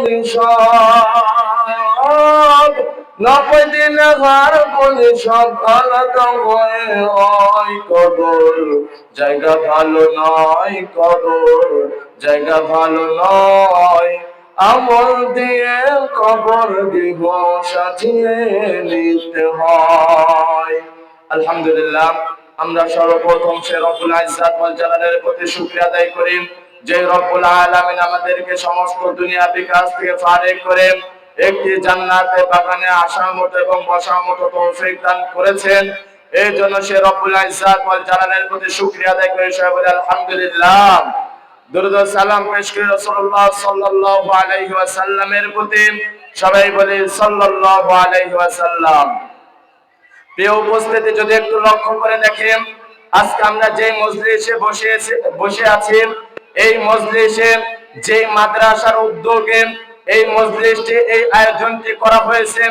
পরিষদ নব্বই দিনে ঘর পরিষদ আলাদা হয়ে হয় কদর। জায়গা ভালো নয় কদর, জায়গা ভালো নয়। আমল দিয়ে কবর গৃহ সাজিয়ে নিতে হয়। আলহামদুলিল্লাহ, আমরা সর্বপ্রথম সে ইজ্জাত ওয়াল জালালের প্রতি শুকরিয়া আদায় করি। যে রব্বুল আলামিন আমাদেরকে সমস্ত দুনিয়া বিকাশ থেকে ফারেক করে একটি জান্নাতে বাগানে আসার মতো এবং বসার মতো তৌফিক দান করেছেন। এই জন্য সে রব্বুল ইজ্জাত ওয়াল জালালের প্রতি শুকরিয়া আদায় করি, সবাই বলে আলহামদুলিল্লাহ। দুরুদ ও সালাম পেশ করি রাসূলুল্লাহ সাল্লাল্লাহু আলাইহি ওয়াসাল্লামের প্রতি। সবাই বলে সাল্লাল্লাহু আলাইহি ওয়াসাল্লাম। প্রিয় উপস্থিতি, যদি একটু লক্ষ্য করে দেখেন, আজকে আমরা যে মজলিসে বসে বসে আছি এই মজলিসে যে মাদ্রাসার উদ্যোগে এই মজলিসটি, এই আয়োজনটি করা হয়েছে।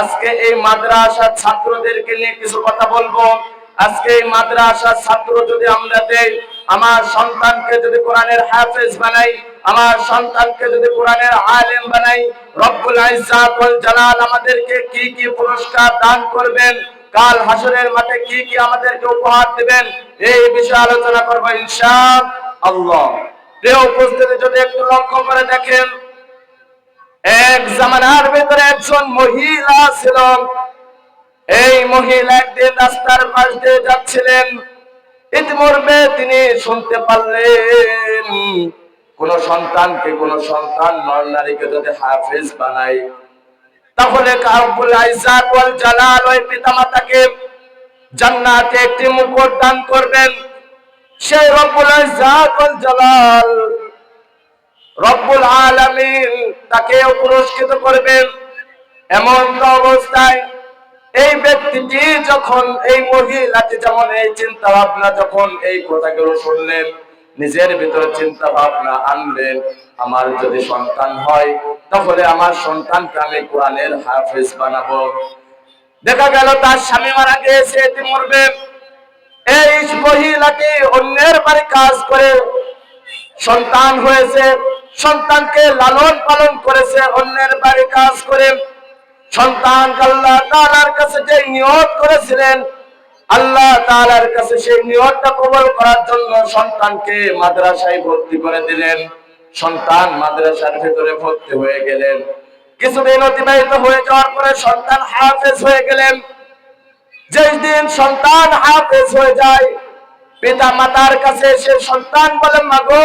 আজকে এই মাদ্রাসার ছাত্রদেরকে নিয়ে কিছু কথা বলব। আজকে এই মাদ্রাসার ছাত্র যদি আমরা দেই, আমার সন্তানকে যদি কোরআনের হাফেজ বানাই, আমার সন্তানকে যদি কোরআনের আলেম বানাই, রব্বুল ইজ্জাত ওয়াল জালাল আমাদেরকে কি কি পুরস্কার দান করবেন, কাল হাসরের মাঠে কি কি আমাদেরকে উপহার দিবেন, এই বিষয়ে আলোচনা করব ইনশাআল্লাহ প্রিয় উপস্থিতি, যদি একটু লক্ষ্য করে দেখেন, এক জামানার ভিতরে একজন মহিলা ছিল। এই মহিলা একদিন রাস্তার পাশ দিয়ে যাচ্ছিলেন। ইতিমধ্যে তিনি শুনতে পারলেন, কোন সন্তানকে, কোন সন্তান নর নারীকে যদি হাফেজ বানায়, তাহলে কাবুল আইজাত ওয়াল জালাল ওই পিতামাতাকে জান্নাতে একটি মুকুট দান করবেন। সেই রব্বুল জালাল। রব্বুল আলামিন তাকে পুরস্কৃত করবেন। এমন অবস্থায় এই ব্যক্তিটি যখন এই মহিলাটি যেমন এই চিন্তা ভাবনা যখন এই কথাগুলো শুনলেন, নিজের ভিতরে চিন্তা ভাবনা আনলেন, আমার যদি সন্তান হয়, তাহলে আমার সন্তানকে আমি কোরআনের হাফেজ বানাবো। দেখা গেল তার স্বামী মারা গিয়েছে, এটি মরবে। এই মহিলাটি অন্যের বাড়ি কাজ করে সন্তান হয়েছে, সন্তানকে লালন পালন করেছে, অন্যের বাড়ি কাজ করে। সন্তান আল্লাহ তাআলার কাছে যে নিয়ত করেছিলেন, আল্লাহ তাআলার কাছে সেই নিয়তটা কবল করার জন্য সন্তানকে মাদ্রাসায় ভর্তি করে দিলেন। সন্তান মাদ্রাসার ভেতরে ভর্তি হয়ে গেলেন। কিছুদিন অতিবাহিত হয়ে যাওয়ার পরে সন্তান হাফেজ হয়ে গেলেন। যেই দিন সন্তান হাফেজ হয়ে যায়, পিতা মাতার কাছে সে সন্তান বলে, মাগো,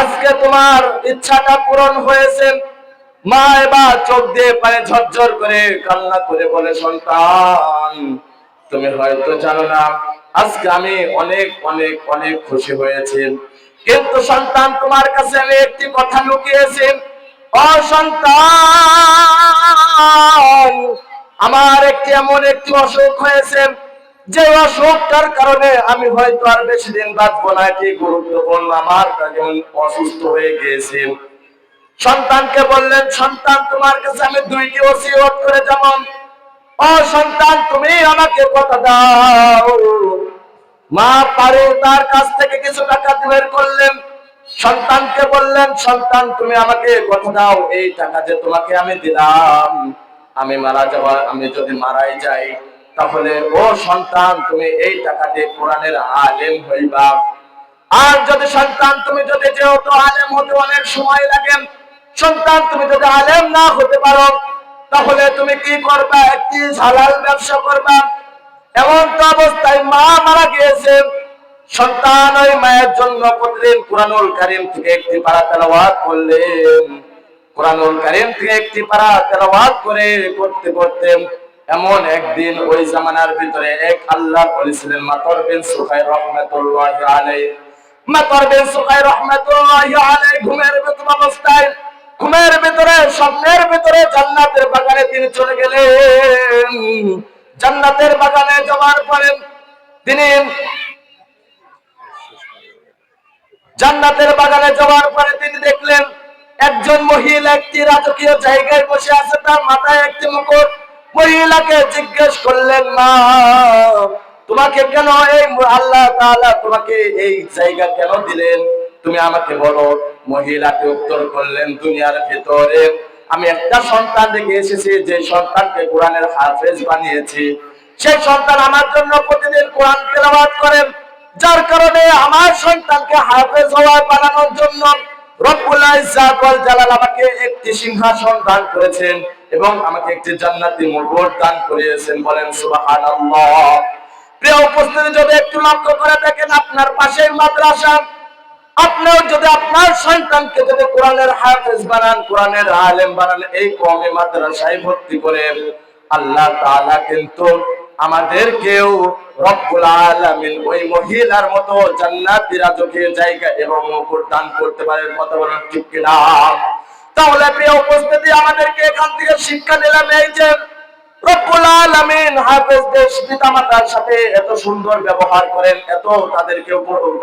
আজকে তোমার ইচ্ছাটা পূরণ হয়েছে। মা এবার চোখ দিয়ে পায়ে ঝরঝর করে কান্না করে বলে, সন্তান, তুমি হয়তো জানো না, আজকে আমি অনেক অনেক অনেক খুশি হয়েছি। কিন্তু সন্তান তোমার কাছে আমি একটি কথা লুকিয়েছি। অসন্তান আমার একটি এমন একটি অসুখ হয়েছে যে অসুখটার কারণে আমি হয়তো আর বেশি দিন বাঁচবো না, এটি গুরুত্বপূর্ণ। আমার অসুস্থ হয়ে গিয়েছি। সন্তানকে বললেন, সন্তান, তোমার কাছে আমি দুইটি ওসিয়ত করে যেমন। ও সন্তান, তুমি আমাকে কথা দাও। মা পারে তার কাছ থেকে কিছু টাকা বের করলেন। সন্তানকে বললেন, সন্তান, তুমি আমাকে কথা দাও, এই টাকা যে তোমাকে আমি দিলাম। আমি মারা যাওয়ার, আমি যদি মারাই যাই, তাহলে ও সন্তান, তুমি এই টাকা দিয়ে কোরআনের আলেম হইবা। আর যদি সন্তান, তুমি যদি যেহেতু আলেম হতে অনেক সময় লাগে। সন্তান, তুমি যদি আলেম না হতে পারো, তাহলে তুমি কি করবা? একটি হালাল ব্যবসা করবা। এমন তো অবস্থায় মা মারা গিয়েছে। সন্তান ওই মায়ের জন্য প্রতিদিন কোরআনুল কারিম থেকে একটি পারা তেলাওয়াত করলেন। কোরআনুল কারিম থেকে একটি পারা তেলাওয়াত করে করতে করতে এমন একদিন ওই জামানার ভিতরে এক আল্লাহ বলেছিলেন মাতর বিন রহমাতুল্লাহ আলাইহি। মাতর বিন রহমাতুল্লাহ আলাইহি ঘুমের ভিতর অবস্থায়, ঘুমের ভিতরে, স্বপ্নের ভিতরে জান্নাতের বাগানে তিনি চলে গেলেন। জান্নাতের বাগানে যাওয়ার পরে তিনি জান্নাতের বাগানে যাওয়ার পরে তিনি দেখলেন একজন মহিলা একটি রাজকীয় জায়গায় বসে আছে, তার মাথায় একটি মুকুট। মহিলাকে জিজ্ঞেস করলেন, মা, তোমাকে কেন এই আল্লাহ তোমাকে এই জায়গা কেন দিলেন? তুমি আমাকে বলো। মহিলাকে উত্তর করলেন, দুনিয়ার ভিতরে আমি একটা সন্তান রেখে এসেছি, যে সন্তানকে কোরআনের হাফেজ বানিয়েছি। সেই সন্তান আমার জন্য প্রতিদিন কোরআন তেলাওয়াত করেন। যার কারণে আমার সন্তানকে হাফেজ হওয়ার বানানোর জন্য রব্বুল করে দেখেন, আপনার পাশের মাদ্রাসা, আপনিও যদি আপনার সন্তানকে যদি কোরআনের হাফেজ বানান, কোরআনের আলেম বানান, এই কমে মাদ্রাসায় ভর্তি করেন, আল্লাহ তাআলা কিন্তু আমাদেরকেও রব্বুল আলামিন ওই মহিলার মতো জান্নাতি রাজকীয় জায়গা এবং মুকুট দান করতে পারেন, কথা বলেন ঠিক কিনা? তাহলে প্রিয় উপস্থিতি, আমাদেরকে এখান থেকে শিক্ষা নিলাম এই যে রব্বুল আলামিন হাফেজদের পিতামাতার সাথে এত সুন্দর ব্যবহার করেন, এত তাদেরকে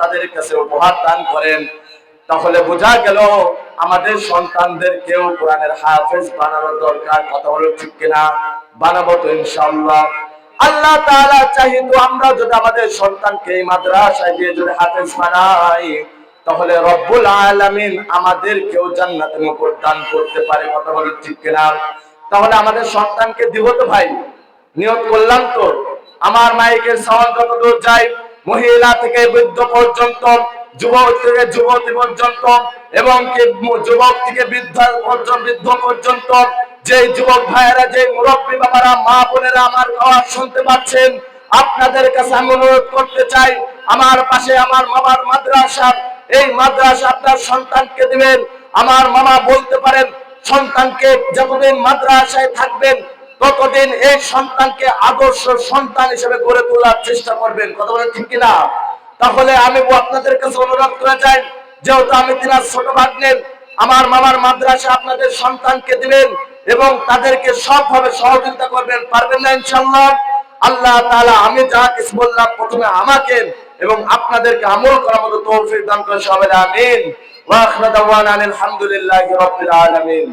তাদের কাছে উপহার দান করেন। তাহলে বোঝা গেল আমাদের সন্তানদেরকেও কোরআনের হাফেজ বানানোর দরকার, কথা হলো ঠিক কিনা? বানাবো তো ইনশাআল্লাহ। আল্লাহ তাআলা চাহিতো আমরা যদি আমাদের সন্তানকে এই মাদ্রাসায় দিয়ে যদি হাফেজ বানাই, তাহলে রব্বুল আলামিন আমাদেরকেও জান্নাতের মুকুট দান করতে পারে। কথা বলো ঠিক কিনা? তাহলে আমাদের সন্তানকে দিব তো ভাই। নিয়ত করলাম তো। আমার মাইকের সাউন্ড যতদূর যায়, মহিলা থেকে বৃদ্ধ পর্যন্ত, যুবক থেকে যুবতী পর্যন্ত, এবং যুবক থেকে বৃদ্ধ পর্যন্ত বৃদ্ধ পর্যন্ত যে যুবক ভাইয়েরা, যে মুরব্বী বাবারা, মা বোনেরা আমার আওয়াজ শুনতে পাচ্ছেন, আপনাদের কাছে আমি অনুরোধ করতে চাই, আমার পাশে আমার মামার মাদ্রাসা, এই মাদ্রাসা আপনার সন্তানকে দিবেন। আমার মামা বলতে পারেন, সন্তানকে যতদিন মাদ্রাসায় থাকবেন, ততদিন এই সন্তানকে আদর্শ সন্তান হিসেবে গড়ে তোলার চেষ্টা করবেন। কথা বলেন ঠিক কিনা? তাহলে আমি আপনাদের কাছে অনুরোধ করে চাই যেহেতু আমি তিনার ছোট ভাগ নেন আমার মামার মাদ্রাসা আপনাদের সন্তানকে দিবেন এবং তাদেরকে সবভাবে সহযোগিতা করবেন, পারবেন না ইনশাল্লাহ আল্লাহ তালা আমি যা কিছু বললাম প্রথমে আমাকে এবং আপনাদেরকে আমল করার মতো তৌফিক দান করে সবাই, আমিন। ওয়াখরা দাওয়ান আলহামদুলিল্লাহ রব্বিল আলামিন।